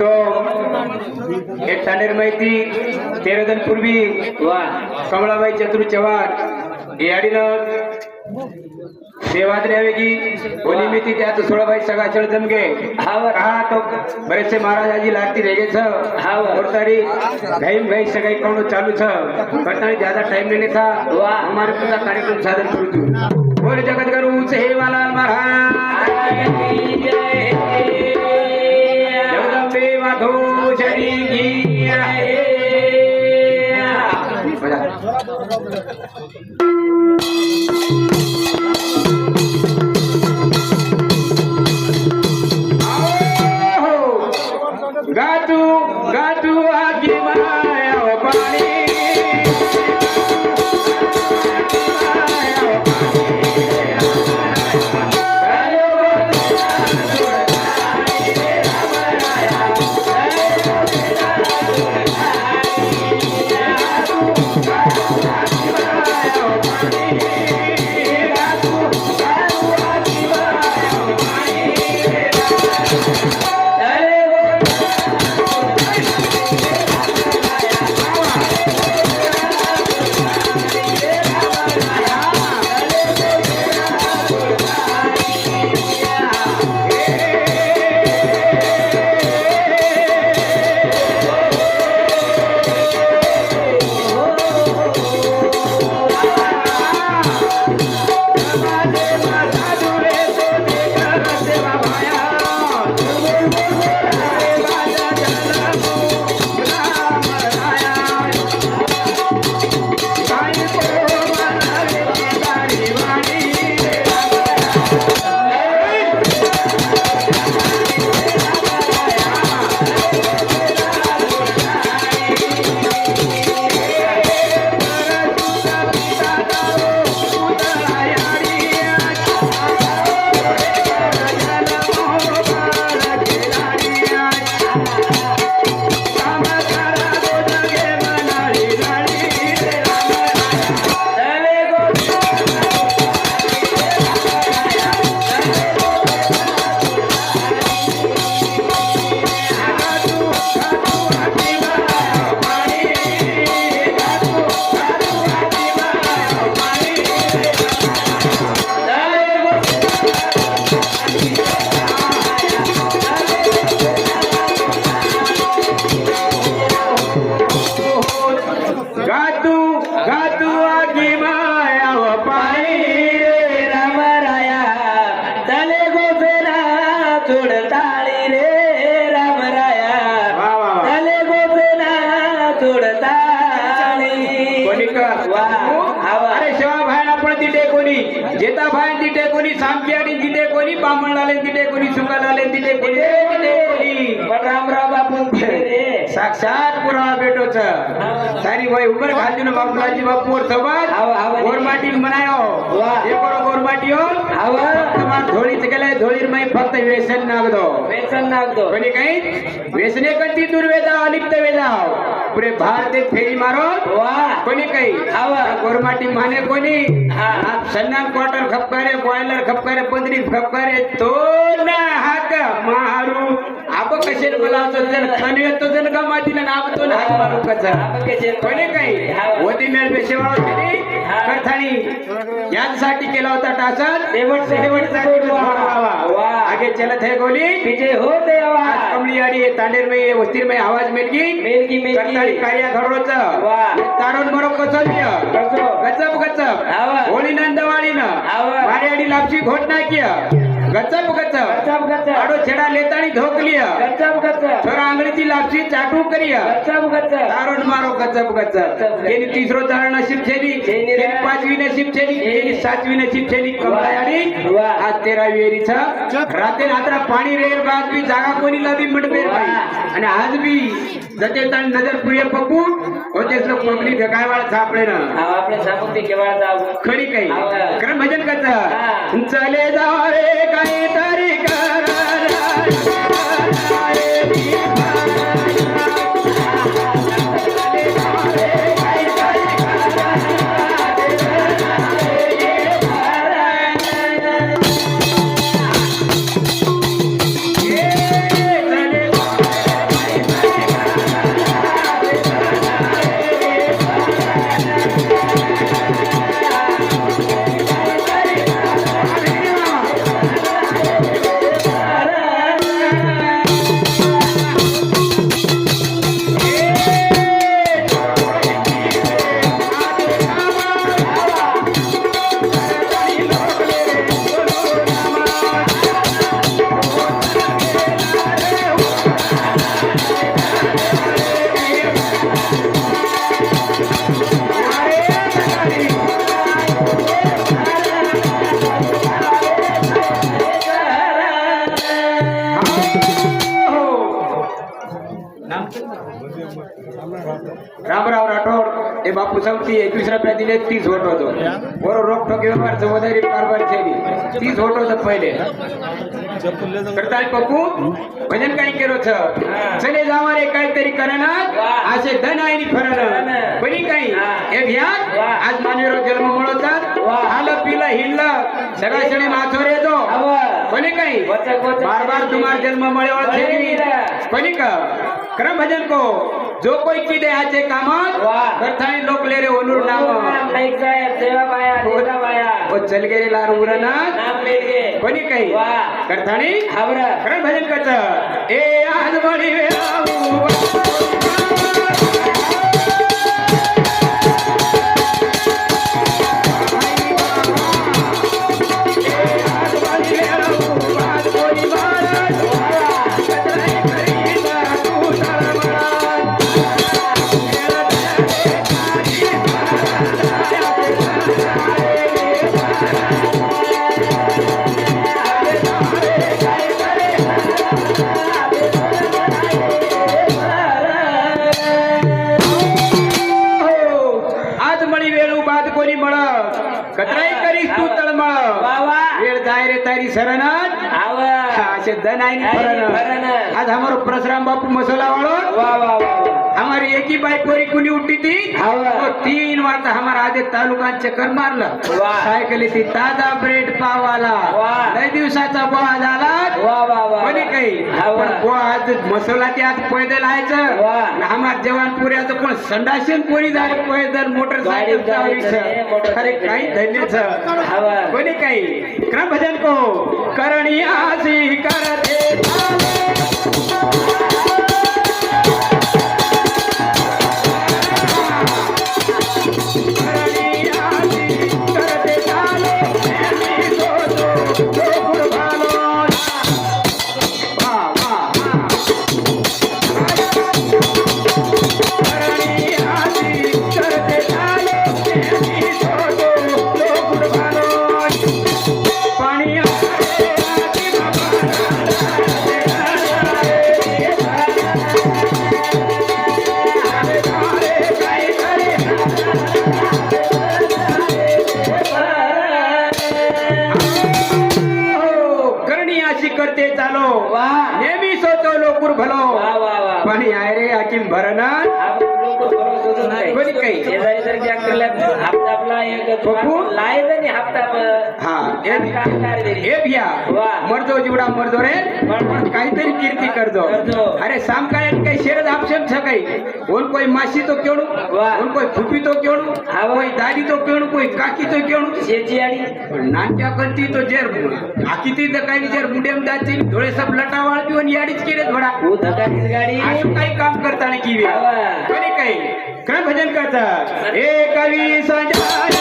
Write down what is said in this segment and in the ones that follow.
तो एक ठाणेर माहिती तेरा दिन पूर्वी वा कमळाबाई चतुर चव्हाण याडीनं सेवाद्री हवे की होली मिती त्यात सोळाबाई सगळा चढ जमगे हा तो बरेचसे महाराजाजी लागती रेगे छ हावर. और तारी घाईम घाई सगाई कौन चालू छ करतानी ज्यादा टाइम लेने था वाह. हमारे पूरा कार्यक्रम साधन करू तू बोल जगत गुरु सेवालाल महाराज સાક્ષાત પુરાવા બેઠો છે. તારી ભાઈ ઉગર ખાતી નો બાપુલાજી બાપુ સબત ગોરમાટી મનાયો એ પણ ગોરમાટીઓ આવા. તમાર ધોળી ચકેલે ધોળી માં ફક્ત વ્યસન નાખ દો વ્યસન નાખ દો કોની કઈ? વ્યસને કરતી દુર્વેદા અલિપ્ત વેદાઓ પૂરે ભારતે ફેરી મારો. વાહ. કોની કઈ? આવા. ગોરમાટી માને કોની? આપ સન્નામ ક્વાર્ટર ખપકારે બોઈલર ખપકારે પંદરી ખપકારે તો ના હાક મારું ना आप जर खन येतो जर का मातीला तो ना मारू कसा कोणी काही. होती मेळ पेशेवा होती. करथाणी यासाठी केला होता टासन शेवट शेवटचा शेवटचा वा. वा. आगे चलत है गोली विजय हो देवा कमली आडी तांडेर में वस्तीर में आवाज मेलगी मेलगी मेलगी कार्य वा. तारण मरो कसं? गचप गचप आवा. होळी नंदवाळीनं आवा. मारी आडी लापशी घोटना किया गचप गचप आडो छेडा लेतानी धोकलिया गचप गचप छोरा आंगळीची लापशी चाटू करिया. तारण मारो गचप गचप. गेली तिसरो चारण नशीब छेली रे. पाचवी नशीब छेली. गेली सातवी नशीब छेली वा. आज तेरावी वेरीचा राते नात्रा पाणी रेर बाद बी जागा कोणी लावी वा. आणि आज बी जते तण नजर पुरे पकू होतेच लोक पब्लिक काय वाळ छापले ना हा आपल्या सामुद्री केवळ जाऊ खरी काही हे बापू चौथी एकवीस रुपया दिले तीस होत. होतो बरोबर रोख ठोक व्यवहार जबाबदारी कारभार शैली तीस होत होत पहिले. करताय पप्पू भजन काही केलं होतं? चले जावा रे काहीतरी करणार असे धन आहे फरण. बरी काही? हे घ्या. आज मानवीराव जन्म मिळवतात आलं पिलं हिंडलं. सगळ्या क्षणी माथोर येतो. कोणी काही? वचक वचक बार बार तुम्हार जन्म मळेवळ थेरी कोणी का क्रम भजन को. जो कोई की दे आचे कामात. करताय लोक ले रे ओनूर नाम। सेवा बाया देवता बाया ओ चल गेले लार उरना नाम मेलगे कोणी काही? वाह. करताणी हावरा क्रम भजन करत। ए आज बळी वेळा कतराई करीस तू तळमळ. वा वा वेळ जाय रे तारी आवा. असे धन आहे. आज हमारो परशुराम बापू मसाला वाळो वा वा वा हमारी एकी बाई पोरी कुणी उठी थी हावा. तो तीन वाजता हमारा आधे तालुका चक्कर मारलं. सायकली ती ताजा ब्रेड पावाला. लय दिवसाचा बोहा झाला. वा वा वा कोणी काही. पण आज मसाला ते आज पैदल वाह. हमार जवान पुऱ्याचं कोण संडाशन पोरी झाले पैदल मोटरसायकल अरे काही धन्यच. कोणी काही? क्रम भजन को करणी आसी करते. वा. सोतो लोकुर भलो. पाणी आहे रे हाकीम भरणा कोणी काही? शेजारी मरजो जीवडा मरजो रे काहीतरी कीर्ती करतो. अरे साम काय काही शेरद ऑप्शन छ काही. कोण कोई माशी तो केळू कोण कोण फुपी तो केळू कोई दादी तो केळू कोई काकी तो केळू शेची आणि? नाट्या करती तो जेर काकी ती काही जर मुडेम दाची थोडे सब लटा वाळपी आणि याडीच केले थोडा काही काम करता नाही की काय काय भजन करतात. हे कवी सांजा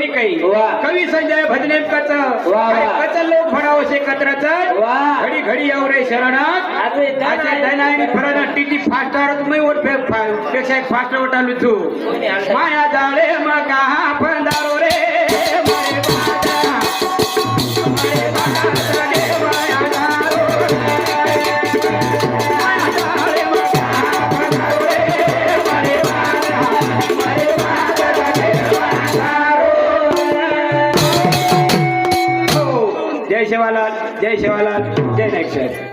कोणी काही? कवी संजय भजनेमकाचं कचल लोक फडावशे घडी घडी येऊ रे शरणात. आणि टीटी फास्टार तुम्ही पेक्षा एक फास्टर वाटा तू माया जाळे मका फंदारो रे.